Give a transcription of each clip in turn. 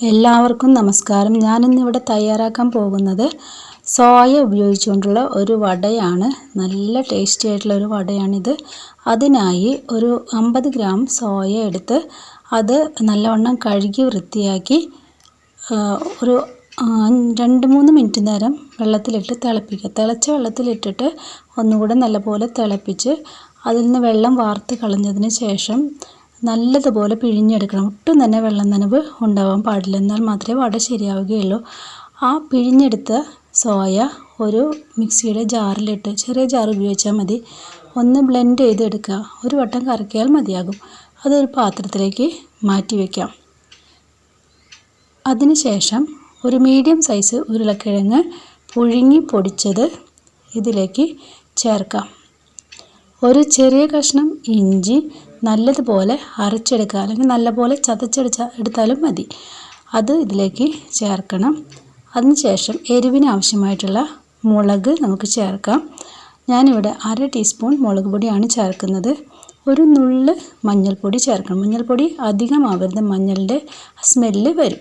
എല്ലാവർക്കും നമസ്കാരം. ഞാനിന്നിവിടെ തയ്യാറാക്കാൻ പോകുന്നത് സോയ ഉപയോഗിച്ചുകൊണ്ടുള്ള ഒരു വടയാണ്. നല്ല ടേസ്റ്റി ആയിട്ടുള്ള ഒരു വടയാണിത്. അതിനായി ഒരു അമ്പത് ഗ്രാം സോയ എടുത്ത് അത് നല്ലവണ്ണം കഴുകി വൃത്തിയാക്കി ഒരു രണ്ട് മൂന്ന് മിനിറ്റ് നേരം വെള്ളത്തിലിട്ട് തിളപ്പിക്കുക. തിളച്ച വെള്ളത്തിലിട്ടിട്ട് ഒന്നുകൂടെ നല്ലപോലെ തിളപ്പിച്ച് അതിൽ നിന്ന് വെള്ളം വാർത്ത് കളഞ്ഞതിന് ശേഷം നല്ലതുപോലെ പിഴിഞ്ഞെടുക്കണം. ഒട്ടും തന്നെ വെള്ളം നനവ് ഉണ്ടാവാൻ പാടില്ല. എന്നാൽ മാത്രമേ വട ശരിയാവുകയുള്ളൂ. ആ പിഴിഞ്ഞെടുത്ത സോയ ഒരു മിക്സിയുടെ ജാറിലിട്ട് ചെറിയ ജാർ ഉപയോഗിച്ചാൽ മതി. ഒന്ന് ബ്ലെൻഡ് ചെയ്തെടുക്കുക. ഒരു വട്ടം കറക്കിയാൽ മതിയാകും. അതൊരു പാത്രത്തിലേക്ക് മാറ്റി വയ്ക്കാം അതിനുശേഷം ഒരു മീഡിയം സൈസ് ഉരുളക്കിഴങ്ങ് പുഴുങ്ങി പൊടിച്ചത് ഇതിലേക്ക് ചേർക്കാം. ഒരു ചെറിയ കഷ്ണം ഇഞ്ചി നല്ലതുപോലെ അരച്ചെടുക്കുക. അല്ലെങ്കിൽ നല്ലപോലെ ചതച്ചെടുച്ച എടുത്താലും മതി. അത് ഇതിലേക്ക് ചേർക്കണം. അതിനുശേഷം എരിവിന് ആവശ്യമായിട്ടുള്ള മുളക് നമുക്ക് ചേർക്കാം. ഞാനിവിടെ അര ടീസ്പൂൺ മുളക് പൊടിയാണ് ചേർക്കുന്നത്. ഒരു നുള്ള് മഞ്ഞൾപ്പൊടി ചേർക്കണം. മഞ്ഞൾപ്പൊടി അധികമാവരുത് മഞ്ഞളിന്റെ സ്മെല്ല് വരും.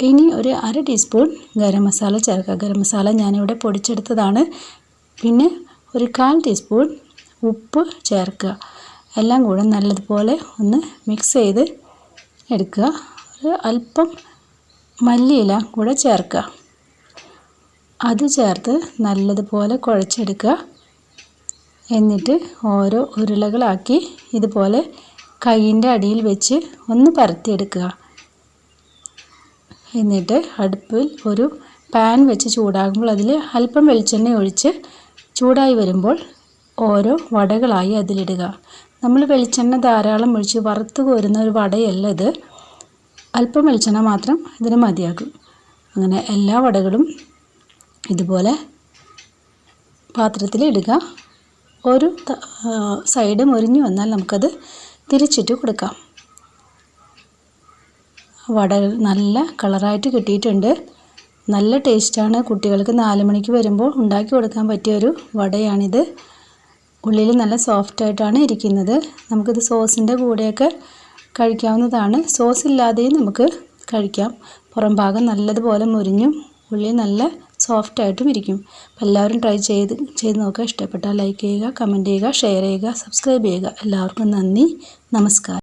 ഇനി ഒരു അര ടീസ്പൂൺ ഗരം മസാല ചേർക്കുക. ഗരം മസാല ഞാനിവിടെ പൊടിച്ചെടുത്തതാണ്. പിന്നെ ഒരു കാൽ ടീസ്പൂൺ ഉപ്പ് ചേർക്കുക. എല്ലാം കൂടെ നല്ലതുപോലെ ഒന്ന് മിക്സ് ചെയ്ത് എടുക്കുക. ഒരു അല്പം മല്ലിയില കൂടെ ചേർക്കുക. അത് ചേർത്ത് നല്ലതുപോലെ കുഴച്ചെടുക്കുക. എന്നിട്ട് ഓരോ ഉരുളകളാക്കി ഇതുപോലെ കൈയിന്റെ അടിയിൽ വെച്ച് ഒന്ന് പരത്തിയെടുക്കുക. എന്നിട്ട് അടുപ്പിൽ ഒരു പാൻ വെച്ച് ചൂടാകുമ്പോൾ അതിൽ അല്പം വെളിച്ചെണ്ണ ഒഴിച്ച് ചൂടായി വരുമ്പോൾ ഓരോ വടകളായി അതിലിടുക. നമ്മൾ വെളിച്ചെണ്ണ ധാരാളം ഒഴിച്ച് വറുത്ത് കോരുന്ന ഒരു വടയല്ല ഇത്. അല്പം വെളിച്ചെണ്ണ മാത്രം ഇതിന് മതിയാകും. അങ്ങനെ എല്ലാ വടകളും ഇതുപോലെ പാത്രത്തിൽ ഇടുക. ഒരു സൈഡ് മുരിഞ്ഞു വന്നാൽ നമുക്കത് തിരിച്ചിട്ട് കൊടുക്കാം. വട നല്ല കളറായിട്ട് കിട്ടിയിട്ടുണ്ട്. നല്ല ടേസ്റ്റാണ്. കുട്ടികൾക്ക് നാല് മണിക്ക് വരുമ്പോൾ ഉണ്ടാക്കി കൊടുക്കാൻ പറ്റിയ ഒരു വടയാണിത്. ഉള്ളിൽ നല്ല സോഫ്റ്റ് ആയിട്ടാണ് ഇരിക്കുന്നത്. നമുക്കിത് സോസിന്റെ കൂടെയൊക്കെ കഴിക്കാവുന്നതാണ്. സോസ് ഇല്ലാതെയും നമുക്ക് കഴിക്കാം. പുറം ഭാഗം നല്ലതുപോലെ മുരിഞ്ഞും ഉള്ളിൽ നല്ല സോഫ്റ്റ് ആയിട്ടും ഇരിക്കും. അപ്പോൾ എല്ലാവരും ട്രൈ ചെയ്ത് ചെയ്ത് നോക്കുക. ഇഷ്ടപ്പെട്ടാൽ ലൈക്ക് ചെയ്യുക കമന്റ് ചെയ്യുക ഷെയർ ചെയ്യുക സബ്സ്ക്രൈബ് ചെയ്യുക. എല്ലാവർക്കും നന്ദി. നമസ്കാരം.